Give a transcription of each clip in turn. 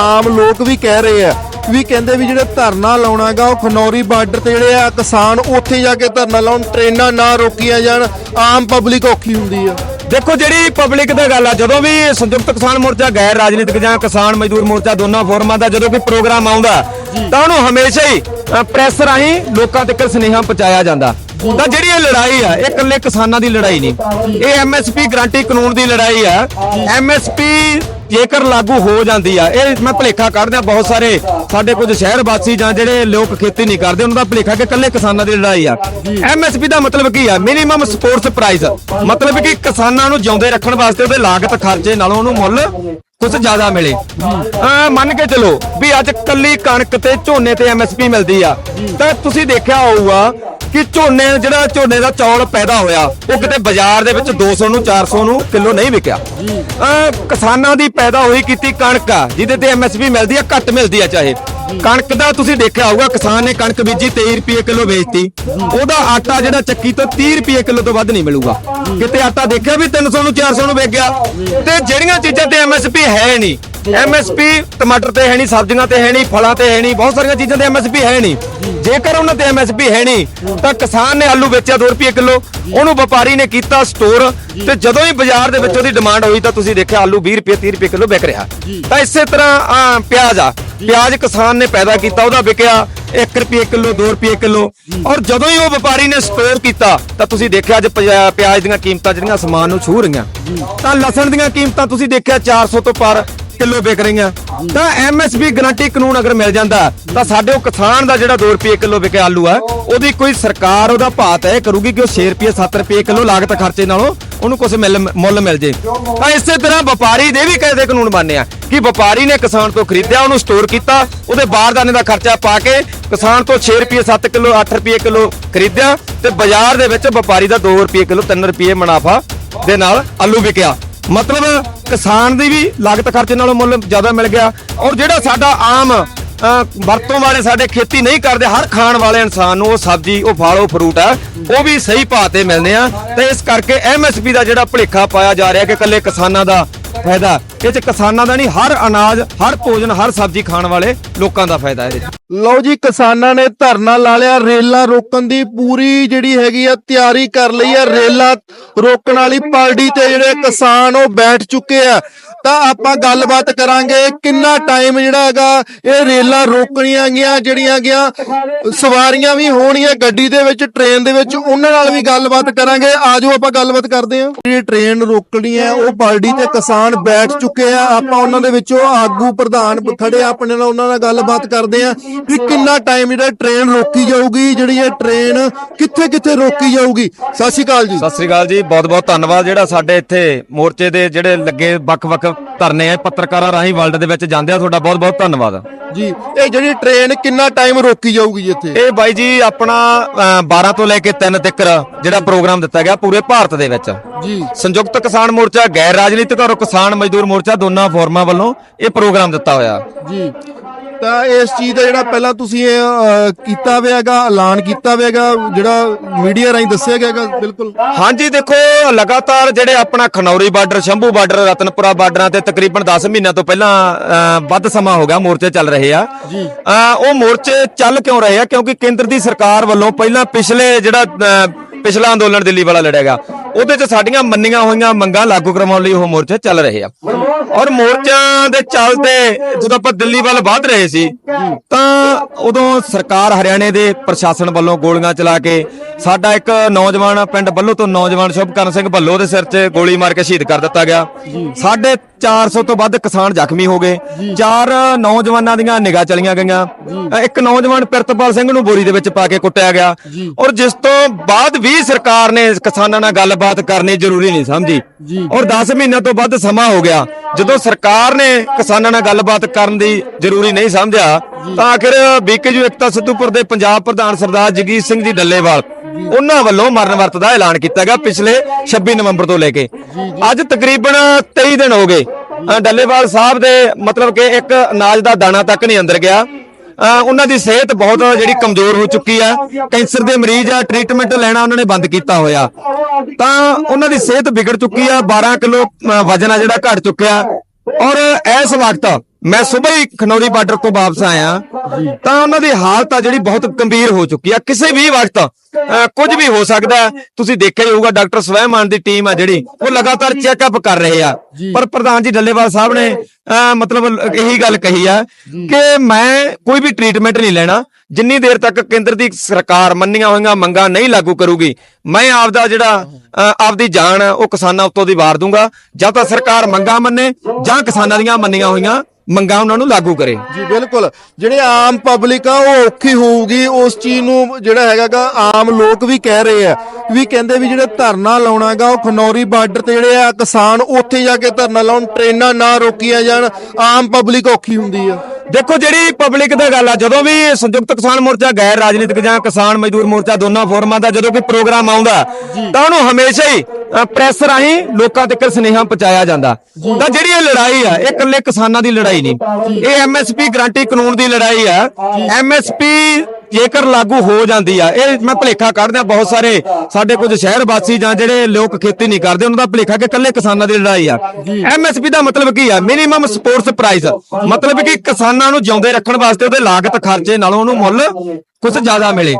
ਆਮ ਲੋਕ ਵੀ ਕਹਿ ਰਹੇ ਆ ਵੀ ਕਹਿੰਦੇ ਵੀ ਜਿਹੜੇ ਧਰਨਾ ਲਾਉਣਾਗਾ ਉਹ ਖਨੌਰੀ ਬਾਰਡਰ ਤੇ ਜਿਹੜੇ ਆ ਕਿਸਾਨ ਉੱਥੇ ਜਾ ਕੇ ਧਰਨਾ ਲਾਉਣ, ਟ੍ਰੇਨਾਂ ਨਾ ਰੋਕੀਆਂ ਜਾਣ, ਆਮ ਪਬਲਿਕ ਔਖੀ ਹੁੰਦੀ ਆ। ਦੇਖੋ ਜਿਹੜੀ ਪਬਲਿਕ ਦੀ ਗੱਲ ਆ, ਜਦੋਂ ਵੀ ਸੰਯੁਕਤ ਕਿਸਾਨ ਮੋਰਚਾ, ਗੈਰ ਰਾਜਨੀਤਿਕ ਜਾਂ ਕਿਸਾਨ ਮਜ਼ਦੂਰ ਮੋਰਚਾ ਦੋਨਾਂ ਫੋਰਮਾਂ ਦਾ ਜਦੋਂ ਕੋਈ ਪ੍ਰੋਗਰਾਮ ਆਉਂਦਾ, ਤਾਂ ਉਹਨੂੰ ਹਮੇਸ਼ਾ ਹੀ ਪ੍ਰੈਸ ਰਾਹੀਂ ਲੋਕਾਂ ਤੱਕ ਸੁਨੇਹਾ ਪਹੁੰਚਾਇਆ ਜਾਂਦਾ। ਤਾਂ ਜਿਹੜੀ ਇਹ ਲੜਾਈ ਆ, ਇਹ ਇਕੱਲੇ ਕਿਸਾਨਾਂ ਦੀ ਲੜਾਈ ਨਹੀਂ। ਇਹ ਐਮਐਸਪੀ ਗਰੰਟੀ ਕਾਨੂੰਨ ਦੀ ਲੜਾਈ ਆ। ਐਮਐਸਪੀ ਜੇਕਰ ਲਾਗੂ ਹੋ ਜਾਂਦੀ ਆ, ਇਹ ਮੈਂ ਭਲੇਖਾ ਕੱਢਦਾ ਬਹੁਤ ਸਾਰੇ ਸਾਡੇ ਕੁਝ ਸ਼ਹਿਰ ਵਾਸੀ ਜਾਂ ਜਿਹੜੇ ਲੋਕ ਖੇਤੀ ਨਹੀਂ ਕਰਦੇ, ਉਹਨਾਂ ਦਾ ਭਲੇਖਾ ਕਿ ਇਕੱਲੇ ਕਿਸਾਨਾਂ ਦੀ ਲੜਾਈ ਆ। ਐਮਐਸਪੀ ਦਾ ਮਤਲਬ ਕੀ ਆ? ਮਿਨੀਮਮ ਸਪੋਰਟਸ ਪ੍ਰਾਈਸ ਮਤਲਬ ਕਿ ਕਿਸਾਨਾਂ ਨੂੰ ਜਿਉਂਦੇ ਰੱਖਣ ਵਾਸਤੇ ਉਹਦੇ ਲਾਗਤ ਖਰਚੇ ਨਾਲੋਂ ਉਹਨੂੰ ਮੁੱਲ ਕੁਝ ਜ਼ਿਆਦਾ ਮਿਲੇ। ਆ ਮੰਨ ਕੇ ਚਲੋ ਵੀ ਅੱਜ ਕੱਲੀ ਕਣਕ ਤੇ ਝੋਨੇ ਤੇ ਐਮਐਸਪੀ ਮਿਲਦੀ ਆ। ਤਾਂ ਤੁਸੀਂ ਦੇਖਿਆ ਹੋਊਗਾ ਕਿ ਝੋਨੇ, ਜਿਹੜਾ ਝੋਨੇ ਦਾ ਚੌਲ ਪੈਦਾ ਹੋਇਆ, ਉਹ ਕਿਤੇ ਬਾਜ਼ਾਰ ਦੇ ਵਿੱਚ 200 ਨੂੰ 400 ਨੂੰ ਕਿਲੋ ਨਹੀਂ ਵਿਕਿਆ। ਅਹ ਕਿਸਾਨਾਂ ਦੀ ਪੈਦਾ ਹੋਈ ਕੀਤੀ ਕਣਕ ਆ ਜਿਹਦੇ ਤੇ ਐਮਐਸਪੀ ਮਿਲਦੀ ਆ, ਘੱਟ ਮਿਲਦੀ ਆ ਚਾਹੇ। ਕਣਕ ਦਾ ਤੁਸੀਂ ਦੇਖਿਆ ਹੋਊਗਾ, ਕਿਸਾਨ ਨੇ ਕਣਕ ਬੀਜੀ 23 ਰੁਪਏ ਕਿਲੋ ਵੇਚਤੀ। ਉਹਦਾ ਆਟਾ ਜਿਹੜਾ ਚੱਕੀ ਤੋਂ 30 ਰੁਪਏ ਕਿਲੋ ਤੋਂ ਵੱਧ ਨਹੀਂ ਮਿਲੂਗਾ। ਕਿਤੇ ਆਟਾ ਦੇਖਿਆ ਵੀ 300 ਨੂੰ 400 ਨੂੰ ਵਿਕ ਗਿਆ? ਤੇ ਜਿਹੜੀਆਂ ਚੀਜ਼ਾਂ ਤੇ ਐਮਐਸਪੀ ਹੈ ਨਹੀਂ ਐਮਐਸਪੀ ਟਮਾਟਰ ਤੇ ਹੈ ਨਹੀਂ ਸਬਜ਼ੀਆਂ ਤੇ ਹੈ ਨਹੀਂ ਫਲਾਂ ਤੇ ਹੈ ਨਹੀਂ ਬਹੁਤ ਸਾਰੀਆਂ ਚੀਜ਼ਾਂ ਤੇ ਐਮਐਸਪੀ ਹੈ ਨਹੀਂ। ਜੇਕਰ ਉਹਨਾਂ ਤੇ ਐਮਐਸਪੀ ਹੈ ਨਹੀਂ ਤਾਂ ਕਿਸਾਨ ਨੇ ਆਲੂ ਵੇਚਿਆ 2 ਰੁਪਏ ਕਿਲੋ। ਉਹਨੂੰ ਵਪਾਰੀ ਨੇ ਕੀਤਾ ਸਟੋਰ ਤੇ ਜਦੋਂ ਹੀ ਬਾਜ਼ਾਰ ਦੇ ਵਿੱਚ ਉਹਦੀ ਡਿਮਾਂਡ ਹੋਈ ਤਾਂ ਤੁਸੀਂ ਦੇਖਿਆ ਆਲੂ 20 ਰੁਪਏ 30 ਰੁਪਏ ਕਿਲੋ ਵਿਕ ਰਿਹਾ। ਤਾਂ ਇਸੇ ਤਰ੍ਹਾਂ ਪਿਆਜ਼ ਆ। ਪਿਆਜ਼ ਕਿਸਾਨ ਨੇ ਪੈਦਾ ਕੀਤਾ ਉਹਦਾ ਵਿਕਿਆ 1 ਰੁਪਏ ਕਿਲੋ 2 ਰੁਪਏ ਕਿਲੋ। ਔਰ ਜਦੋਂ ਹੀ ਉਹ ਵਪਾਰੀ ਨੇ ਸਟੋਰ ਕੀਤਾ ਤਾਂ ਤੁਸੀਂ ਦੇਖਿਆ ਅੱਜ ਪਿਆ- ਪਿਆਜ਼ ਦੀਆਂ ਕੀਮਤਾਂ ਜਿਹੜੀਆਂ ਸਮਾਨ ਨੂੰ ਛੂ ਰਹੀਆਂ। ਤਾਂ ਲਸਣ ਦੀਆਂ ਕੀਮਤਾਂ ਤੁਸੀਂ ਦੇਖਿਆ 400 ਤੋਂ ਪਰ ਕਿਲੋ ਵਿਕ ਰਹੀਆਂ। ਤਾਂ ਐਮਐਸਪੀ ਗਰੰਟੀ ਕਾਨੂੰਨ ਅਗਰ ਮਿਲ ਜਾਂਦਾ, ਤਾਂ ਸਾਡੇ ਉਹ ਕਿਸਾਨ ਦਾ ਜਿਹੜਾ 2 ਰੁਪਏ ਕਿਲੋ ਵਿਕਿਆ ਆਲੂ ਆ, ਉਹਦੀ ਕੋਈ ਸਰਕਾਰ ਉਹਦਾ ਭਾਅ ਤੈਅ ਕਰੂਗੀ ਕਿ ਉਹ 6 ਰੁਪਏ 7 ਰੁਪਏ ਕਿਲੋ ਲਾਗਤ ਖਰਚੇ ਨਾਲੋਂ ਉਹਨੂੰ ਕੁਝ ਮੁੱਲ, ਮਿਲ ਜੇ। ਤਾਂ ਇਸੇ ਤਰ੍ਹਾਂ ਵਪਾਰੀ ਦੇ ਵੀ ਕਾਇਦੇ ਕਾਨੂੰਨ ਬਣਨੇ ਆ ਕਿ ਵਪਾਰੀ ਨੇ ਕਿਸਾਨ ਤੋਂ ਖਰੀਦਿਆ, ਉਹਨੂੰ ਸਟੋਰ ਕੀਤਾ, ਉਹਦੇ ਬਾਰਦਾਨੇ ਦਾ ਖਰਚਾ ਪਾ ਕੇ ਕਿਸਾਨ ਤੋਂ 6 ਰੁਪਏ 7 ਕਿਲੋ 8 ਰੁਪਏ ਕਿਲੋ ਖਰੀਦਿਆ ਤੇ ਬਾਜ਼ਾਰ ਦੇ ਵਿੱਚ ਵਪਾਰੀ ਦਾ 2 ਰੁਪਏ ਕਿਲੋ 3 ਰੁਪਏ ਮੁਨਾਫਾ ਦੇ ਨਾਲ ਆਲੂ ਵਿਕਿਆ। ਮਤਲਬ ਕਿਸਾਨ ਦੀ ਵੀ ਲਾਗਤ ਖਰਚੇ ਨਾਲੋਂ ਮੁੱਲ ਜ਼ਿਆਦਾ ਮਿਲ ਗਿਆ। ਔਰ ਜਿਹੜਾ ਸਾਡਾ ਆਮ ਅ, ਵਰਤੋਂ ਵਾਲੇ ਸਾਡੇ ਖੇਤੀ ਨਹੀਂ ਕਰਦੇ ਹਰ ਖਾਣ ਵਾਲੇ ਇਨਸਾਨ ਨੂੰ ਉਹ ਸਬਜ਼ੀ ਉਹ ਫਲ ਉਹ ਫਰੂਟ ਆ ਉਹ ਵੀ ਸਹੀ ਭਾਅ ਤੇ ਮਿਲਦੇ ਆ। ਤੇ ਇਸ ਕਰਕੇ ਐਮਐਸਪੀ ਦਾ ਜਿਹੜਾ ਭੁਲੇਖਾ ਪਾਇਆ ਜਾ ਰਿਹਾ ਕਿ ਇਕੱਲੇ ਕਿਸਾਨਾਂ ਦਾ ਫਾਇਦਾ। ਇਹ ਚ ਕਿਸਾਨਾਂ ਦਾ ਨਹੀਂ, ਹਰ ਅਨਾਜ, ਹਰ ਭੋਜਨ, ਹਰ ਸਬਜ਼ੀ ਖਾਣ ਵਾਲੇ ਲੋਕਾਂ ਦਾ ਫਾਇਦਾ ਇਹਦੇ 'ਚ। ਲਓ ਜੀ, ਕਿਸਾਨਾਂ ਨੇ ਧਰਨਾ ਲਾ ਲਿਆ, ਰੇਲਾਂ ਰੋਕਣ ਦੀ ਪੂਰੀ ਜਿਹੜੀ ਹੈਗੀ ਆ, ਤਿਆਰੀ ਕਰ ਲਈ ਆ। ਰੇਲਾਂ ਰੋਕਣ ਵਾਲੀ ਪਾਰਟੀ ਤੇ ਜਿਹੜੇ ਕਿਸਾਨ ਉਹ ਬੈਠ ਚੁੱਕੇ ਆ। ਤਾਂ ਆਪਾਂ ਗੱਲਬਾਤ ਕਰਾਂਗੇ ਕਿੰਨਾ ਟਾਈਮ ਜਿਹੜਾ ਹੈਗਾ, ਇਹ ਰੇਲਾਂ ਰੋਕਣੀਆਂ ਗਈਆਂ, ਜਿਹੜੀਆਂ ਗਿਆ ਸਵਾਰੀਆਂ ਵੀ ਹੋਣੀਆਂ ਗੱਡੀ ਦੇ ਵਿੱਚ ਟ੍ਰੇਨ ਦੇ ਵਿੱਚ, ਉਹਨਾਂ ਨਾਲ ਵੀ ਗੱਲਬਾਤ ਕਰਾਂਗੇ। ਆਜੋ ਆਪਾਂ ਗੱਲਬਾਤ ਕਰਦੇ ਹਾਂ। ਜਿਹੜੀ ਟ੍ਰੇਨ ਰੋਕਣੀ ਹੈ, ਉਹ ਪਾਰਟੀ ਤੇ ਕਿਸਾਨ ਬੈਠ ਚੁੱਕੇ ਆ। ਆਪਾਂ ਉਹਨਾਂ ਦੇ ਵਿੱਚੋਂ ਆਗੂ ਪ੍ਰਧਾਨ ਖੜੇ ਆਪਣੇ ਨਾਲ ਉਹਨਾਂ ਨਾਲ ਗੱਲਬਾਤ ਕਰਦੇ ਆ ਕਿ ਕਿੰਨਾ ਟਾਈਮ ਜਿਹੜਾ ਟ੍ਰੇਨ ਰੋਕੀ ਜਾਊਗੀ, ਜਿਹੜੀ ਇਹ ਟ੍ਰੇਨ ਕਿੱਥੇ ਕਿੱਥੇ ਰੋਕੀ ਜਾਊਗੀ। ਸਤਿ ਸ਼੍ਰੀ ਅਕਾਲ ਜੀ। ਸਤਿ ਸ੍ਰੀ ਅਕਾਲ ਜੀ। ਬਹੁਤ ਬਹੁਤ ਧੰਨਵਾਦ ਜਿਹੜਾ ਸਾਡੇ ਇੱਥੇ ਮੋਰਚੇ ਦੇ ਜਿਹੜੇ ਲੱਗੇ ਵੱਖ-ਵੱਖ ਧਰਨੇ ਆ ਪੱਤਰਕਾਰਾਂ ਰਾਹੀਂ ਵਰਲਡ ਦੇ ਵਿੱਚ ਜਾਂਦੇ ਆ। ਤੁਹਾਡਾ ਬਹੁਤ ਬਹੁਤ ਧੰਨਵਾਦ। ਜੀ ਇਹ ਜਿਹੜੀ ਟ੍ਰੇਨ ਕਿੰਨਾ ਟਾਈਮ ਰੋਕੀ ਜਾਊਗੀ ਜੀ ਇੱਥੇ? ਇਹ ਬਾਈ ਜੀ ਆਪਣਾ ਅ, 12 ਤੋਂ ਲੈ ਕੇ 3 ਤੱਕ ਜਿਹੜਾ ਪ੍ਰੋਗਰਾਮ ਦਿੱਤਾ ਗਿਆ ਪੂਰੇ ਭਾਰਤ ਦੇ ਵਿੱਚ। ਜੀ। ਸੰਯੁਕਤ ਕਿਸਾਨ ਮੋਰਚਾ ਗੈਰ ਰਾਜਨੀਤਿਕ ਔਰ ਕਿਸਾਨ ਮਜ਼ਦੂਰ ਮੋਰਚਾ ਦੋਨਾਂ ਫੋਰਮਾਂ ਵੱਲੋਂ ਇਹ ਪ੍ਰੋਗਰਾਮ ਦਿੱਤਾ ਹੋਇਆ। ਜੀ। ਤਾਂ ਇਸ ਚੀਜ਼ ਦਾ ਜਿਹੜਾ ਪਹਿਲਾਂ ਤੁਸੀਂ ਇਹ ਕੀਤਾ ਹੋਇਆਗਾ ਐਲਾਨ ਕੀਤਾ ਹੋਇਆਗਾ ਜਿਹੜਾ ਮੀਡੀਆ ਰਾਹੀਂ ਦੱਸਿਆ ਗਿਆਗਾ ਬਿਲਕੁਲ। ਹਾਂਜੀ ਦੇਖੋ ਲਗਾਤਾਰ ਜਿਹੜੇ ਆਪਣਾ ਖਨੌਰੀ ਬਾਰਡਰ ਸ਼ੰਭੂ ਬਾਰਡਰ ਰਤਨਪੁਰਾ ਬਾਰਡਰਾਂ ਤੇ ਤਕਰੀਬਨ 10 ਮਹੀਨਿਆਂ ਤੋਂ ਪਹਿਲਾਂ ਅ, ਵੱਧ ਸਮਾਂ ਹੋ ਗਿਆ ਮੋਰਚੇ ਚੱਲ ਰਹੇ ਆ। ਜੀ। ਉਹ ਮੋਰਚੇ ਚੱਲ ਕਿਉਂ ਰਹੇ ਆ? ਕਿਉਂਕਿ ਕੇਂਦਰ ਦੀ ਸਰਕਾਰ ਵੱਲੋਂ ਪਹਿਲਾਂ ਪਿਛਲੇ ਜਿਹੜਾ ਅ, ਪਿਛਲਾ ਅੰਦੋਲਨ ਦਿੱਲੀ ਵਾਲਾ ਲੜਿਆ ਗਿਆ ਉਹਦੇ 'ਚ ਸਾਡੀਆਂ ਮੰਨੀਆਂ ਹੋਈਆਂ ਮੰਗਾਂ ਲਾਗੂ ਕਰਵਾਉਣ ਲਈ ਉਹ ਮੋਰਚੇ ਚੱਲ ਰਹੇ ਆ। ਔਰ ਮੋਰਚਿਆਂ ਦੇ ਚੱਲਦੇ ਜਦੋਂ ਆਪਾਂ ਦਿੱਲੀ ਵੱਲ ਵਧ ਰਹੇ ਸੀ, ਤਾਂ ਉਦੋਂ ਸਰਕਾਰ ਹਰਿਆਣੇ ਦੇ ਪ੍ਰਸ਼ਾਸਨ ਵੱਲੋਂ ਗੋਲੀਆਂ ਚਲਾ ਕੇ ਸਾਡਾ ਇੱਕ ਨੌਜਵਾਨ ਪਿੰਡ ਬੱਲੋ ਤੋਂ ਨੌਜਵਾਨ ਸ਼ੁਭਕਰਨ ਸਿੰਘ ਬੱਲੋ ਦੇ ਸਿਰ 'ਚ ਗੋਲੀ ਮਾਰ ਕੇ ਸ਼ਹੀਦ ਕਰ ਦਿੱਤਾ ਗਿਆ। ਸਾਡੇ 400 ਤੋਂ ਵੱਧ ਕਿਸਾਨ ਜ਼ਖਮੀ ਹੋ ਗਏ। ਚਾਰ ਨੌਜਵਾਨਾਂ ਦੀਆਂ ਨਿਗਾਹ ਚਲੀਆਂ ਗਈਆਂ। ਇੱਕ ਨੌਜਵਾਨ ਪ੍ਰਿਤਪਾਲ ਸਿੰਘ ਨੂੰ ਬੋਰੀ ਦੇ ਵਿੱਚ ਪਾ ਕੇ ਕੁੱਟਿਆ ਗਿਆ। ਔਰ ਜਿਸ ਤੋਂ ਬਾਅਦ ਵੀ ਸਰਕਾਰ ਨੇ ਕਿਸਾਨਾਂ ਨਾਲ ਗੱਲਬਾਤ ਕਰਨੀ ਜ਼ਰੂਰੀ ਨਹੀਂ ਸਮਝੀ। ਔਰ 10 ਮਹੀਨਿਆਂ ਤੋਂ ਵੱਧ ਸਮਾਂ ਹੋ ਗਿਆ। ਜਦੋਂ ਸਰਕਾਰ ਨੇ ਕਿਸਾਨਾਂ ਨਾਲ ਗੱਲਬਾਤ ਕਰਨ ਦੀ ਜ਼ਰੂਰੀ ਨਹੀਂ ਸਮਝਿਆ ਤਾਂ ਆਖਿਰ ਬੀਕੇਯੂ ਇਕਤਾ ਸਿੱਧੂਪੁਰ ਦੇ ਪੰਜਾਬ ਪ੍ਰਧਾਨ ਸਰਦਾਰ ਜਗੀਰ ਸਿੰਘ ਜੀ ਡੱਲੇਵਾਲ ਉਹਨਾਂ ਵੱਲੋਂ ਮਰਨ ਵਰਤ ਦਾ ਐਲਾਨ ਕੀਤਾ ਗਿਆ ਪਿਛਲੇ 26 ਨਵੰਬਰ ਤੋਂ ਲੈ ਕੇ। ਅੱਜ ਤਕਰੀਬਨ 23 ਦਿਨ ਹੋ ਗਏ। ਡੱਲੇਵਾਲ ਸਾਹਿਬ ਦੇ ਮਤਲਬ ਕਿ ਇੱਕ ਅਨਾਜ ਦਾ ਦਾਣਾ ਤੱਕ ਨਹੀਂ ਅੰਦਰ ਗਿਆ। ਉਹਨਾਂ ਦੀ ਸਿਹਤ ਬਹੁਤ ਜਿਹੜੀ ਕਮਜ਼ੋਰ ਹੋ ਚੁੱਕੀ ਆ। ਕੈਂਸਰ ਦੇ ਮਰੀਜ਼ ਆ ਟ੍ਰੀਟਮੈਂਟ ਲੈਣਾ ਉਹਨਾਂ ਨੇ ਬੰਦ ਕੀਤਾ ਹੋਇਆ। ਤਾਂ ਉਹਨਾਂ ਦੀ ਸਿਹਤ ਵਿਗੜ ਚੁੱਕੀ ਆ 12 ਕਿਲੋ ਵਜਨ ਆ ਜਿਹੜਾ ਘਟ ਚੁੱਕਿਆ। ਔਰ ਇਸ ਵਕਤ ਮੈਂ ਸਵੇਰ ਹੀ ਖਨੌਰੀ ਬਾਰਡਰ ਤੋਂ ਵਾਪਸ ਆਇਆ। ਤਾਂ ਉਹਨਾਂ ਦੀ ਹਾਲਤ ਆ ਜਿਹੜੀ ਬਹੁਤ ਗੰਭੀਰ ਹੋ ਚੁੱਕੀ ਆ। ਕਿਸੇ ਵੀ ਵਕਤ ਕੁਝ ਵੀ ਹੋ ਸਕਦਾ। ਤੁਸੀਂ ਦੇਖਿਆ ਹੀ ਹੋਊਗਾ ਡਾਕਟਰ ਸਵੈਮਾਨ ਦੀ ਟੀਮ ਆ ਜਿਹੜੀ ਉਹ ਲਗਾਤਾਰ ਚੈੱਕਅਪ ਕਰ ਰਹੇ ਆ। ਪਰ ਪ੍ਰਧਾਨ ਜੀ ਡੱਲੇਵਾਲ ਸਾਹਿਬ ਨੇ ਮਤਲਬ ਇਹੀ ਗੱਲ ਕਹੀ ਆ ਕਿ ਮੈਂ ਕੋਈ ਵੀ ਟ੍ਰੀਟਮੈਂਟ ਨਹੀਂ ਲੈਣਾ। ਜਿੰਨੀ ਦੇਰ ਤੱਕ ਕੇਂਦਰ ਦੀ ਸਰਕਾਰ ਮੰਨੀਆਂ ਹੋਈਆਂ ਮੰਗਾਂ ਨਹੀਂ ਲਾਗੂ ਕਰੂਗੀ ਮੈਂ ਆਪਦਾ ਜਿਹੜਾ ਆਪਦੀ ਜਾਨ ਉਹ ਕਿਸਾਨਾਂ ਉੱਤੋਂ ਦੀ ਵਾਰ ਦੂੰਗਾ। ਜਾਂ ਤਾਂ ਸਰਕਾਰ ਮੰਗਾਂ ਮੰਨੇ ਜਾਂ ਕਿਸਾਨਾਂ ਦੀਆਂ ਮੰਨੀਆਂ ਹੋਈਆਂ। ਮੰਗਾਂ ਉਹਨਾਂ ਨੂੰ ਲਾਗੂ ਕਰੇ। ਜੀ, ਬਿਲਕੁਲ। ਜਿਹੜੇ ਆਮ ਪਬਲਿਕ ਆ, ਉਹ ਔਖੀ ਹੋਊਗੀ। ਉਸ ਚੀਜ਼ ਨੂੰ ਜਿਹੜਾ ਹੈਗਾਗਾ ਆਮ ਲੋਕ ਵੀ ਕਹਿ ਰਹੇ ਆ, ਵੀ ਕਹਿੰਦੇ ਵੀ ਜਿਹੜੇ ਧਰਨਾ ਲਾਉਣਾਗਾ ਉਹ ਖਨੌਰੀ ਬਾਰਡਰ ਤੇ ਜਿਹੜੇ ਆ ਕਿਸਾਨ, ਉੱਥੇ ਜਾ ਕੇ ਧਰਨਾ ਲਾਉਣ, ਟ੍ਰੇਨਾਂ ਨਾ ਰੋਕੀਆਂ ਜਾਣ। ਆਮ ਪਬਲਿਕ ਔਖੀ ਹੁੰਦੀ ਆ। ਦੇਖੋ ਜਿਹੜੀ ਪਬਲਿਕ ਦਾ ਗੱਲ ਆ ਜਦੋਂ ਵੀ ਸੰਯੁਕਤ ਕਿਸਾਨ ਮੋਰਚਾ ਗੈਰ ਰਾਜਨੀਤਿਕ ਜਾਂ ਕਿਸਾਨ ਮਜ਼ਦੂਰ ਮੋਰਚਾ ਦੋਨਾਂ ਫੋਰਮਾਂ ਦਾ ਜਦੋਂ ਕੋਈ ਪ੍ਰੋਗਰਾਮ ਆਉਂਦਾ ਤਾਂ ਉਹਨੂੰ ਹਮੇਸ਼ਾ ਹੀ ਪ੍ਰੈਸ ਰਾਹੀਂ ਲੋਕਾਂ ਤੱਕ ਸੁਨੇਹਾ ਪਹੁੰਚਾਇਆ ਜਾਂਦਾ। ਤਾਂ ਜਿਹੜੀ ਇਹ ਲੜਾਈ ਆ ਇਹ ਇਕੱਲੇ ਕਿਸਾਨਾਂ ਦੀ ਲੜਾਈ ਨਹੀਂ। ਇਹ ਐਮਐਸਪੀ ਗਰੰਟੀ ਕਾਨੂੰਨ ਦੀ ਲੜਾਈ ਆ। ਐਮਐਸਪੀ ਜੇਕਰ ਲਾਗੂ ਹੋ ਜਾਂਦੀ ਆ ਇਹ ਮੈਂ ਭਲੇਖਾ ਕੱਢਦਾ ਬਹੁਤ ਸਾਰੇ ਸਾਡੇ ਕੁਝ ਸ਼ਹਿਰ ਵਾਸੀ ਜਾਂ ਜਿਹੜੇ ਲੋਕ ਖੇਤੀ ਨਹੀਂ ਕਰਦੇ ਉਹਨਾਂ ਦਾ ਭਲੇਖਾ ਕਿ ਇਕੱਲੇ ਕਿਸਾਨਾਂ ਦੀ ਲੜਾਈ ਆ। ਐਮਐਸਪੀ ਦਾ ਮਤਲਬ ਕੀ ਆ? ਮਿਨੀਮਮ ਸਪੋਰਟਸ ਪ੍ਰਾਈਸ ਮਤਲਬ ਕਿ ਕਿਸਾਨਾਂ ਨੂੰ ਜਿਉਂਦੇ ਰੱਖਣ ਵਾਸਤੇ ਉਹਦੇ ਲਾਗਤ ਖਰਚੇ ਨਾਲੋਂ ਉਹਨੂੰ ਮੁੱਲ ਕੁਝ ਜ਼ਿਆਦਾ ਮਿਲੇ।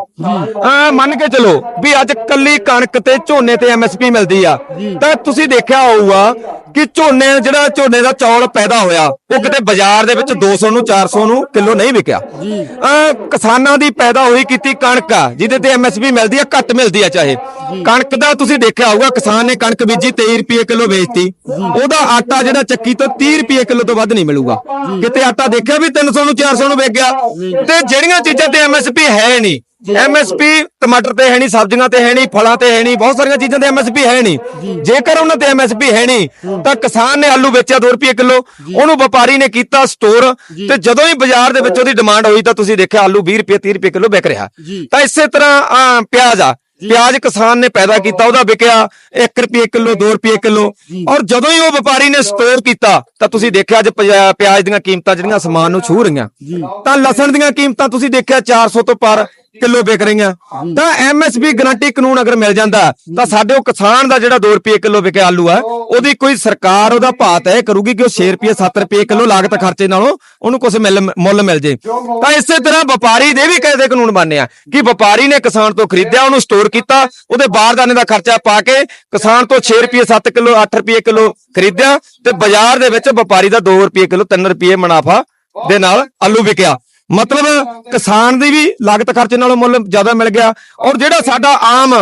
ਆ ਮੰਨ ਕੇ ਚਲੋ ਵੀ ਅੱਜ ਕੱਲੀ ਕਣਕ ਤੇ ਝੋਨੇ ਤੇ ਐਮਐਸਪੀ ਮਿਲਦੀ ਆ। ਤਾਂ ਤੁਸੀਂ ਦੇਖਿਆ ਹੋਊਗਾ ਕਿ ਝੋਨੇ ਜਿਹੜਾ ਝੋਨੇ ਦਾ ਚੌਲ ਪੈਦਾ ਹੋਇਆ ਉਹ ਕਿਤੇ ਬਾਜ਼ਾਰ ਦੇ ਵਿੱਚ 200 ਨੂੰ 400 ਨੂੰ ਕਿਲੋ ਨਹੀਂ ਵਿਕਿਆ। ਅਹ ਕਿਸਾਨਾਂ ਦੀ ਪੈਦਾ ਹੋਈ ਕੀਤੀ ਕਣਕ ਆ ਜਿਹਦੇ ਤੇ ਐਮਐਸਪੀ ਮਿਲਦੀ ਆ ਘੱਟ ਮਿਲਦੀ ਆ ਚਾਹੇ। ਕਣਕ ਦਾ ਤੁਸੀਂ ਦੇਖਿਆ ਹੋਊਗਾ ਕਿਸਾਨ ਨੇ ਕਣਕ ਬੀਜੀ 23 ਰੁਪਏ ਕਿਲੋ ਵੇਚਤੀ। ਉਹਦਾ ਆਟਾ ਜਿਹੜਾ ਚੱਕੀ ਤੋਂ 30 ਰੁਪਏ ਕਿਲੋ ਤੋਂ ਵੱਧ ਨਹੀਂ ਮਿਲੂਗਾ। ਕਿਤੇ ਆਟਾ ਦੇਖਿਆ ਵੀ 300 ਨੂੰ 400 ਨੂੰ ਵਿਕ ਗਿਆ। ਤੇ ਜਿਹੜੀਆਂ ਚੀਜ਼ਾਂ ਤੇ ਐਮਐਸਪੀ ਹੈ ਨਹੀਂ। ਐਮਐਸਪੀ ਟਮਾਟਰ ਤੇ ਹੈ ਨਹੀਂ ਸਬਜ਼ੀਆਂ ਤੇ ਹੈ ਨਹੀਂ ਫਲਾਂ ਤੇ ਹੈ ਨਹੀਂ ਬਹੁਤ ਸਾਰੀਆਂ ਚੀਜ਼ਾਂ ਤੇ ਐਮਐਸਪੀ ਹੈ ਨਹੀਂ। ਜੇਕਰ ਉਹਨਾਂ ਤੇ ਐਮਐਸਪੀ ਹੈ ਨਹੀਂ ਤਾਂ ਕਿਸਾਨ ਨੇ ਆਲੂ ਵੇਚਿਆ 2 ਰੁਪਏ ਕਿਲੋ ਉਹਨੂੰ ਵਪਾਰੀ ਨੇ ਕੀਤਾ ਸਟੋਰ ਤੇ ਜਦੋਂ ਹੀ ਬਾਜ਼ਾਰ ਦੇ ਵਿੱਚ ਉਹਦੀ ਡਿਮਾਂਡ ਹੋਈ ਤਾਂ ਤੁਸੀਂ ਦੇਖਿਆ ਆਲੂ 20 ਰੁਪਏ 30 ਰੁਪਏ ਕਿਲੋ ਵਿਕ ਰਿਹਾ। ਤਾਂ ਇਸੇ ਤਰ੍ਹਾਂ ਪਿਆਜ਼ ਆ। ਪਿਆਜ਼ ਕਿਸਾਨ ਨੇ ਪੈਦਾ ਕੀਤਾ ਉਹਦਾ ਵਿਕਿਆ 1 ਰੁਪਏ ਕਿਲੋ 2 ਰੁਪਏ ਕਿਲੋ। ਔਰ ਜਦੋਂ ਹੀ ਉਹ ਵਪਾਰੀ ਨੇ ਸਟੋਰ ਕੀਤਾ ਤਾਂ ਤੁਸੀਂ ਦੇਖਿਆ ਅੱਜ ਪਿਆ- ਪਿਆਜ਼ ਦੀਆਂ ਕੀਮਤਾਂ ਜਿਹੜੀਆਂ ਸਮਾਨ ਨੂੰ ਛੂ ਰਹੀਆਂ। ਤਾਂ ਲਸਣ ਦੀਆਂ ਕੀਮਤਾਂ ਤੁਸੀਂ ਦੇਖਿਆ 400 ਤੋਂ ਪਰ ਕਿਲੋ ਵਿਕ ਰਹੀਆਂ। ਤਾਂ ਐਮਐਸਪੀ ਗਰੰਟੀ ਕਾਨੂੰਨ ਅਗਰ ਮਿਲ ਜਾਂਦਾ ਤਾਂ ਸਾਡੇ ਉਹ ਕਿਸਾਨ ਦਾ ਜਿਹੜਾ 2 ਰੁਪਏ ਕਿਲੋ ਵਿਕਿਆ ਆਲੂ ਆ ਉਹਦੀ ਕੋਈ ਸਰਕਾਰ ਉਹਦਾ ਭਾਅ ਤੈਅ ਕਰੂਗੀ ਕਿ ਉਹ 6 ਰੁਪਏ 7 ਰੁਪਏ ਕਿਲੋ ਲਾਗਤ ਖਰਚੇ ਨਾਲੋਂ ਉਹਨੂੰ ਕੁਝ ਮਿਲ ਮੁੱਲ ਮਿਲ ਜੇ। ਤਾਂ ਇਸੇ ਤਰ੍ਹਾਂ ਵਪਾਰੀ ਦੇ ਵੀ ਕਾਇਦੇ ਕਾਨੂੰਨ ਬਣਨੇ ਆ ਕਿ ਵਪਾਰੀ ਨੇ ਕਿਸਾਨ ਤੋਂ ਖਰੀਦਿਆ ਉਹਨੂੰ ਸਟੋਰ ਕੀਤਾ ਉਹਦੇ ਬਾਰਦਾਨੇ ਦਾ ਖਰਚਾ ਪਾ ਕੇ ਕਿਸਾਨ ਤੋਂ 6 ਰੁਪਏ 7 ਕਿਲੋ 8 ਰੁਪਏ ਕਿਲੋ ਖਰੀਦਿਆ ਤੇ ਬਾਜ਼ਾਰ ਦੇ ਵਿੱਚ ਵਪਾਰੀ ਦਾ 2 ਰੁਪਏ ਕਿਲੋ 3 ਰੁਪਏ ਮੁਨਾਫਾ ਦੇ ਨਾਲ ਆਲੂ ਵਿਕਿਆ। ਮਤਲਬ ਕਿਸਾਨ ਦੀ ਵੀ ਲਾਗਤ ਖਰਚੇ ਨਾਲੋਂ ਮੁੱਲ ਜ਼ਿਆਦਾ ਮਿਲ ਗਿਆ ਔਰ ਜਿਹੜਾ ਸਾਡਾ ਆਮ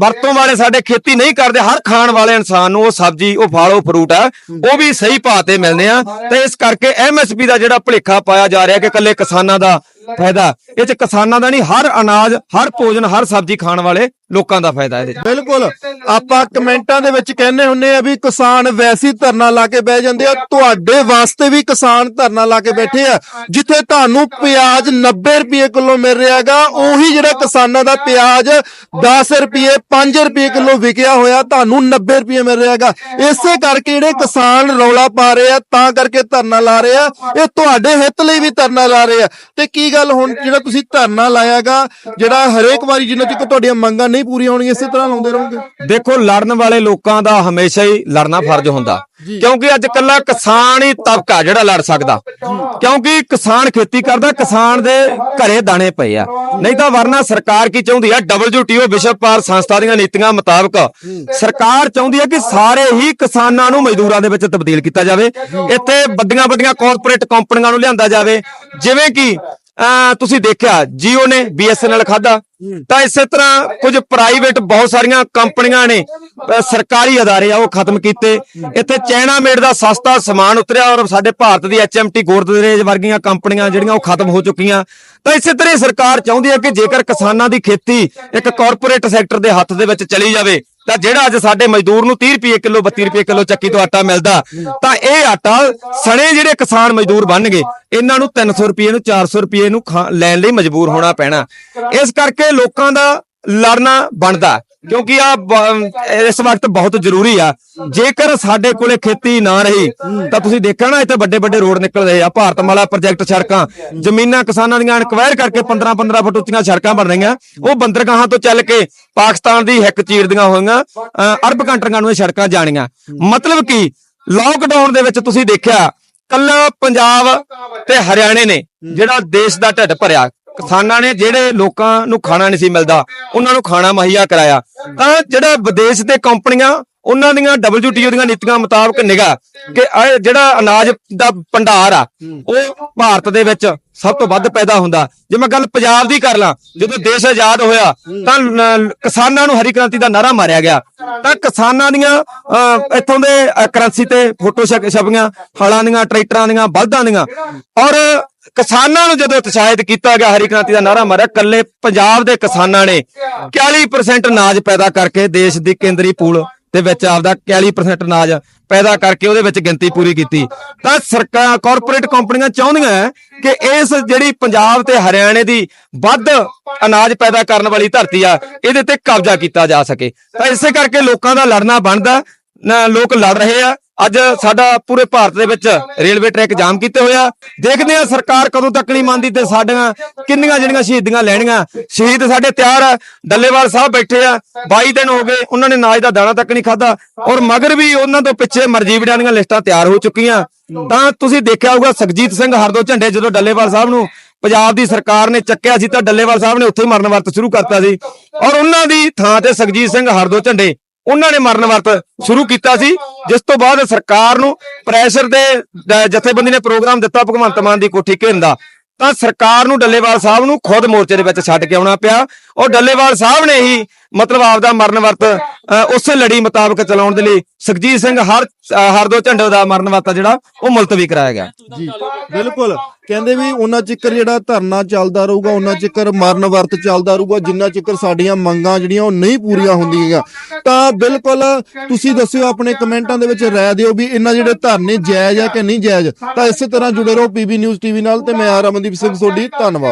ਵਰਤੋਂ ਵਾਲੇ ਸਾਡੇ ਖੇਤੀ ਨਹੀਂ ਕਰਦੇ, ਹਰ ਖਾਣ ਵਾਲੇ ਇਨਸਾਨ ਨੂੰ ਉਹ ਸਬਜ਼ੀ, ਉਹ ਫਲ, ਉਹ ਫਰੂਟ ਆ, ਉਹ ਵੀ ਸਹੀ ਭਾਅ ਤੇ ਮਿਲਨੇ ਆ ਤੇ ਇਸ ਕਰਕੇ ਐਮਐਸਪੀ ਦਾ ਜਿਹੜਾ ਭੁਲੇਖਾ ਪਾਇਆ ਜਾ ਰਿਹਾ ਕਿ ਇਕੱਲੇ ਕਿਸਾਨਾਂ ਦਾ ਫਾਇਦਾ, ਇਹ ਚ ਕਿਸਾਨਾਂ ਦਾ ਨਹੀਂ, ਹਰ ਅਨਾਜ, ਹਰ ਭੋਜਨ, ਹਰ ਸਬਜ਼ੀ ਖਾਣ ਵਾਲੇ ਲੋਕਾਂ ਦਾ ਫਾਇਦਾ ਇਹਦੇ ਬਿਲਕੁਲ। ਆਪਾਂ ਕਮੈਂਟਾਂ ਦੇ ਵਿੱਚ ਕਹਿੰਦੇ ਹੁੰਨੇ ਆ ਵੀ ਕਿਸਾਨ ਵੈਸੇ ਧਰਨਾ ਲਾ ਕੇ ਬਹਿ ਜਾਂਦੇ ਆ। ਤੁਹਾਡੇ ਵਾਸਤੇ ਵੀ ਕਿਸਾਨ ਧਰਨਾ ਲਾ ਕੇ ਬੈਠੇ ਆ। ਜਿੱਥੇ ਤੁਹਾਨੂੰ ਪਿਆਜ਼ 90 ਰੁਪਏ ਕਿਲੋ ਮਿਲ ਰਿਹਾਗਾ ਉਹੀ ਜਿਹੜਾ ਕਿਸਾਨਾਂ ਦਾ ਪਿਆਜ਼ 10 ਰੁਪਏ 5 ਰੁਪਏ ਕਿਲੋ ਵਿਕਿਆ ਹੋਇਆ, ਤੁਹਾਨੂੰ 90 ਰੁਪਏ ਮਿਲ ਰਿਹਾਗਾ ਇਸੇ ਕਰਕੇ ਜਿਹੜੇ ਕਿਸਾਨ ਰੌਲਾ ਪਾ ਰਹੇ ਆ, ਤਾਂ ਕਰਕੇ ਧਰਨਾ ਲਾ ਰਹੇ ਆ। ਇਹ ਤੁਹਾਡੇ ਹਿੱਤ ਲਈ ਵੀ ਧਰਨਾ ਲਾ ਰਹੇ ਆ। ਤੇ ਕੀ ਗੱਲ ਹੁਣ ਜਿਹੜਾ ਤੁਸੀਂ ਧਰਨਾ ਲਾਇਆਗਾ ਜਿਹੜਾ ਹਰੇਕ ਵਾਰੀ ਜਿੰਨਾ ਚਿਰ ਤੁਹਾਡੀਆਂ ਮੰਗਾਂ ਨਹੀਂ ਪੂਰੀਆਂ ਹੋਣਗੀਆਂ ਇਸੇ ਤਰ੍ਹਾਂ ਲਾਉਂਦੇ ਰਹੋਗੇ। ਦੇਖੋ ਲੜਨ ਵਾਲੇ ਲੋਕਾਂ ਦਾ ਹਮੇਸ਼ਾ ਹੀ ਲੜਨਾ ਫਰਜ਼ ਹੁੰਦਾ। ਕਿਉਂਕਿ ਅੱਜ ਕੱਲਾ ਕਿਸਾਨ ਹੀ ਤਬਕਾ ਜਿਹੜਾ ਲੜ ਸਕਦਾ। ਕਿਉਂਕਿ ਕਿਸਾਨ ਖੇਤੀ ਕਰਦਾ ਕਿਸਾਨ ਦੇ ਘਰੇ ਦਾਣੇ ਪਏ ਆ। ਨਹੀਂ ਤਾਂ ਵਰਨਾ ਸਰਕਾਰ ਕੀ ਚਾਹੁੰਦੀ ਆ? WTO ਵਿਸ਼ਵ ਵਪਾਰ ਸੰਸਥਾ ਦੀਆਂ ਨੀਤੀਆਂ ਮੁਤਾਬਕ ਸਰਕਾਰ ਚਾਹੁੰਦੀ ਹੈ ਕਿ ਸਾਰੇ ਹੀ ਕਿਸਾਨਾਂ ਨੂੰ ਮਜ਼ਦੂਰਾਂ ਦੇ ਵਿੱਚ ਤਬਦੀਲ ਕੀਤਾ ਜਾਵੇ। ਇੱਥੇ ਵੱਡੀਆਂ ਵੱਡੀਆਂ ਕਾਰਪੋਰੇਟ ਕੰਪਨੀਆਂ ਨੂੰ ਲਿਆਂਦਾ ਜਾਵੇ। ਜਿਵੇਂ ਕਿ ਤੁਸੀਂ ਦੇਖਿਆ ਜੀਓ ਨੇ BSNL ਖਾਦਾ ਤਾਂ ਇਸੇ ਤਰ੍ਹਾਂ ਕੁਝ ਪ੍ਰਾਈਵੇਟ ਬਹੁਤ ਸਾਰੀਆਂ ਕੰਪਨੀਆਂ ਨੇ ਸਰਕਾਰੀ ਅਦਾਰੇ ਆ ਉਹ ਖਤਮ ਕੀਤੇ। ਇੱਥੇ ਚਾਈਨਾ ਮੇਡ ਦਾ ਸਸਤਾ ਸਮਾਨ ਉਤਰਿਆ ਔਰ ਸਾਡੇ ਭਾਰਤ ਦੀ HMT ਗੋਦਰੇਜ ਵਰਗੀਆਂ ਕੰਪਨੀਆਂ ਜਿਹੜੀਆਂ ਉਹ ਖਤਮ ਹੋ ਚੁੱਕੀਆਂ। ਤਾਂ ਇਸੇ ਤਰ੍ਹਾਂ ਹੀ ਸਰਕਾਰ ਚਾਹੁੰਦੀ ਹੈ ਕਿ ਜੇਕਰ ਕਿਸਾਨਾਂ ਦੀ ਖੇਤੀ ਇੱਕ ਕਾਰਪੋਰੇਟ ਸੈਕਟਰ ਦੇ ਹੱਥ ਦੇ ਵਿੱਚ ਚਲੀ ਜਾਵੇ ਤਾਂ ਜਿਹੜਾ ਅੱਜ ਸਾਡੇ ਮਜ਼ਦੂਰ ਨੂੰ 30 ਰੁਪਏ ਕਿਲੋ 32 ਰੁਪਏ ਕਿਲੋ ਚੱਕੀ ਤੋਂ ਆਟਾ ਮਿਲਦਾ, ਤਾਂ ਇਹ ਆਟਾ ਸਣੇ ਜਿਹੜੇ ਕਿਸਾਨ ਮਜ਼ਦੂਰ ਬਣਨਗੇ, ਇਹਨਾਂ ਨੂੰ 300 ਰੁਪਏ ਨੂੰ 400 ਰੁਪਏ ਨੂੰ ਖਾ- ਲੈਣ ਲਈ ਮਜਬੂਰ ਹੋਣਾ ਪੈਣਾ। ਇਸ ਕਰਕੇ ਲੋਕਾਂ ਦਾ ਲੜਨਾ ਬਣਦਾ। ਕਿਉਂਕਿ ਆ ਇਸ ਵਕਤ ਬਹੁਤ ਜ਼ਰੂਰੀ ਆ। ਜੇਕਰ ਸਾਡੇ ਕੋਲੇ ਖੇਤੀ ਨਾ ਰਹੀ, ਤਾਂ ਤੁਸੀਂ ਦੇਖਿਆ ਨਾ, ਇੱਥੇ ਵੱਡੇ ਵੱਡੇ ਰੋਡ ਨਿਕਲ ਰਹੇ ਆ। ਭਾਰਤਮਾਲਾ ਪ੍ਰੋਜੈਕਟ ਸੜਕਾਂ, ਜ਼ਮੀਨਾਂ ਕਿਸਾਨਾਂ ਦੀਆਂ ਇਨਕਵਾਇਰ ਕਰਕੇ 15 15 ਫੁੱਟ ਉੱਚੀਆਂ ਸੜਕਾਂ ਬਣ ਰਹੀਆਂ। ਉਹ ਬੰਦਰਗਾਹਾਂ ਤੋਂ ਚੱਲ ਕੇ ਪਾਕਿਸਤਾਨ ਦੀ ਹਿੱਕ ਚੀਰਦੀਆਂ ਹੋਈਆਂ ਅਹ ਅਰਬ ਕੰਟਰੀਆਂ ਨੂੰ ਇਹ ਸੜਕਾਂ ਜਾਣੀਆਂ। ਮਤਲਬ ਕਿ ਲਾਕਡਾਊਨ ਦੇ ਵਿੱਚ ਤੁਸੀਂ ਦੇਖਿਆ, ਕੱਲਾ ਪੰਜਾਬ ਤੇ ਹਰਿਆਣੇ ਨੇ ਜਿਹੜਾ ਦੇਸ਼ ਦਾ ਢਿੱਡ ਭਰਿਆ। ਕਿਸਾਨਾਂ ਨੇ ਜਿਹੜੇ ਲੋਕਾਂ ਨੂੰ ਖਾਣਾ ਨਹੀਂ ਸੀ ਮਿਲਦਾ ਉਹਨਾਂ ਨੂੰ ਖਾਣਾ ਮੁਹੱਈਆ ਕਰਾਇਆ। ਤਾਂ ਜਿਹੜਾ ਵਿਦੇਸ਼ ਦੇ ਕੰਪਨੀਆਂ ਉਹਨਾਂ ਦੀਆਂ WTO ਦੀਆਂ ਨੀਤੀਆਂ ਮੁਤਾਬਕ ਨਿਗਾ ਕਿ ਜਿਹੜਾ ਅਨਾਜ ਦਾ ਭੰਡਾਰ ਆ ਉਹ ਭਾਰਤ ਦੇ ਵਿੱਚ ਸਭ ਤੋਂ ਵੱਧ ਪੈਦਾ ਹੁੰਦਾ। ਜੇ ਮੈਂ ਗੱਲ ਪੰਜਾਬ ਦੀ ਕਰ ਲਾਂ ਜਦੋਂ ਦੇਸ਼ ਆਜ਼ਾਦ ਹੋਇਆ ਤਾਂ ਕਿਸਾਨਾਂ ਨੂੰ ਹਰੀ ਕ੍ਰਾਂਤੀ ਦਾ ਨਾਰਾ ਮਾਰਿਆ ਗਿਆ। ਤਾਂ ਕਿਸਾਨਾਂ ਦੀਆਂ ਅਹ, ਇੱਥੋਂ ਦੇ ਕਰੰਸੀ ਤੇ ਫੋਟੋ ਛਪ- ਛਪੀਆਂ ਹਲਾਂ ਦੀਆਂ ਟਰੈਕਟਰਾਂ ਦੀਆਂ ਬਲਦਾਂ ਦੀਆਂ। ਔਰ ਕਿਸਾਨਾਂ ਨੂੰ ਜਦੋਂ ਉਤਸ਼ਾਹਿਤ ਕੀਤਾ ਗਿਆ ਹਰੀ ਕ੍ਰਾਂਤੀ ਦਾ ਨਾਰਾ ਮਾਰਿਆ ਕੱਲੇ ਪੰਜਾਬ ਦੇ ਕਿਸਾਨਾਂ ਨੇ 40% ਅਨਾਜ ਪੈਦਾ ਕਰਕੇ ਦੇਸ਼ ਦੀ ਕੇਂਦਰੀ ਪੂਲ ਦੇ ਵਿੱਚ ਆਪਦਾ 40% ਅਨਾਜ ਪੈਦਾ ਕਰਕੇ ਉਹਦੇ ਵਿੱਚ ਗਿਣਤੀ ਪੂਰੀ ਕੀਤੀ। ਤਾਂ ਸਰਕਾਰ ਕਾਰਪੋਰੇਟ ਕੰਪਨੀਆਂ ਚਾਹੁੰਦੀਆਂ ਕਿ ਇਸ ਜਿਹੜੀ ਪੰਜਾਬ ਤੇ ਹਰਿਆਣੇ ਦੀ ਵੱਧ ਅਨਾਜ ਪੈਦਾ ਕਰਨ ਵਾਲੀ ਧਰਤੀ ਆ, ਇਹਦੇ ਤੇ ਕਬਜ਼ਾ ਕੀਤਾ ਜਾ ਸਕੇ। ਤਾਂ ਇਸੇ ਕਰਕੇ ਲੋਕਾਂ ਦਾ ਲੜਨਾ ਬਣਦਾ ਲੋਕ ਲੜ ਰਹੇ ਆ ਅੱਜ ਸਾਡਾ ਪੂਰੇ ਭਾਰਤ ਦੇ ਵਿੱਚ ਰੇਲਵੇ ਟਰੈਕ ਜਾਮ ਕੀਤੇ ਹੋਇਆ ਦੇਖਦੇ ਆ ਸਰਕਾਰ ਕਦੋਂ ਤੱਕ ਨਹੀਂ ਮੰਨਦੀ ਤੇ ਸਾਡੀਆਂ ਕਿੰਨੀਆਂ ਜਿਹੜੀਆਂ ਸ਼ਹੀਦੀਆਂ ਲੈਣੀਆਂ। ਸ਼ਹੀਦ ਸਾਡੇ ਤਿਆਰ ਆ, ਡੱਲੇਵਾਲ ਸਾਹਿਬ ਬੈਠੇ ਆ 22 ਦਿਨ ਹੋ ਗਏ, ਉਹਨਾਂ ਨੇ ਨਾਜ ਦਾ ਦਾਣਾ ਤੱਕ ਨਹੀਂ ਖਾਦਾ ਔਰ ਮਗਰ ਵੀ ਉਹਨਾਂ ਤੋਂ ਪਿੱਛੇ ਮਰਜੀਵੜਿਆਂ ਦੀਆਂ ਲਿਸਟਾਂ ਤਿਆਰ ਹੋ ਚੁੱਕੀਆਂ। ਤਾਂ ਤੁਸੀਂ ਦੇਖਿਆ ਹੋਊਗਾ ਸੁਖਜੀਤ ਸਿੰਘ ਹਰਦੋ ਝੰਡੇ ਜਦੋਂ ਡੱਲੇਵਾਲ ਸਾਹਿਬ ਨੂੰ ਪੰਜਾਬ ਦੀ ਸਰਕਾਰ ਨੇ ਚੱਕਿਆ ਸੀ ਤਾਂ ਡੱਲੇਵਾਲ ਸਾਹਿਬ ਨੇ ਉੱਥੇ ਹੀ ਮਰਨ ਵਰਤ ਸ਼ੁਰੂ ਕਰਤਾ ਸੀ। ਔਰ ਉਹਨਾਂ ਦੀ ਥਾਂ ਤੇ ਸੁਖਜੀਤ ਸਿੰਘ ਹਰਦੋ ਝੰਡੇ ਉਹਨਾਂ ਨੇ ਮਰਨ ਵਰਤ ਸ਼ੁਰੂ ਕੀਤਾ ਸੀ। ਜਿਸ ਤੋਂ ਬਾਅਦ ਸਰਕਾਰ ਨੂੰ ਪ੍ਰੈਸ਼ਰ ਦੇ ਜਥੇਬੰਦੀ ਨੇ ਪ੍ਰੋਗਰਾਮ ਦਿੱਤਾ ਭਗਵੰਤ ਮਾਨ ਦੀ ਕੋਠੀ ਘੇਰਨ ਦਾ। ਤਾਂ ਸਰਕਾਰ ਨੂੰ ਡੱਲੇਵਾਲ ਸਾਹਿਬ ਨੂੰ ਖੁਦ ਮੋਰਚੇ ਦੇ ਵਿੱਚ ਛੱਡ ਕੇ ਆਉਣਾ ਪਿਆ। ਔਰ ਡੱਲੇਵਾਲ ਸਾਹਿਬ ਨੇ ਹੀ ਮਤਲਬ ਆਪਦਾ ਮਰਨ ਵਰਤ ਅ, ਉਸੇ ਲੜੀ ਮੁਤਾਬਕ ਚਲਾਉਣ ਦੇ ਲਈ ਸੁਖਜੀਤ ਸਿੰਘ ਹਰ ਹਰ ਦੋ ਝੰਡੇ ਦਾ ਮਰਨ ਵਰਤ ਜਿਹੜਾ ਉਹ ਮੁਲਤਵੀ ਕਰਾਇਆ ਗਿਆ। ਜੀ ਬਿਲਕੁਲ। ਕਹਿੰਦੇ ਵੀ ਉਹਨਾਂ ਚਿਕਰ ਜਿਹੜਾ ਧਰਨਾ ਚੱਲਦਾ ਰਹੂਗਾ ਉਹਨਾਂ ਚਿਕਰ ਮਰਨ ਵਰਤ ਚੱਲਦਾ ਰਹੂਗਾ ਜਿੰਨਾ ਚਿਕਰ ਸਾਡੀਆਂ ਮੰਗਾਂ ਜਿਹੜੀਆਂ ਉਹ ਨਹੀਂ ਪੂਰੀਆਂ ਹੁੰਦੀਆਂ। ਤਾਂ ਬਿਲਕੁਲ ਤੁਸੀਂ ਦੱਸਿਓ ਆਪਣੇ ਕਮੈਂਟਾਂ ਦੇ ਵਿੱਚ ਰਾਏ ਦਿਓ ਵੀ ਇਹਨਾਂ ਜਿਹੜੇ ਧਰਨੇ ਜਾਇਜ਼ ਆ ਕਿ ਨਹੀਂ ਜਾਇਜ਼। ਤਾਂ ਇਸੇ ਤਰ੍ਹਾਂ ਜੁੜੇ ਰਹੋ ਪੀਬੀ ਨਿਊਜ਼ ਟੀਵੀ ਨਾਲ ਤੇ ਮੈਂ ਆ ਰਮਨਦੀਪ ਸਿੰਘ ਸੋਢੀ ਧੰਨਵਾਦ।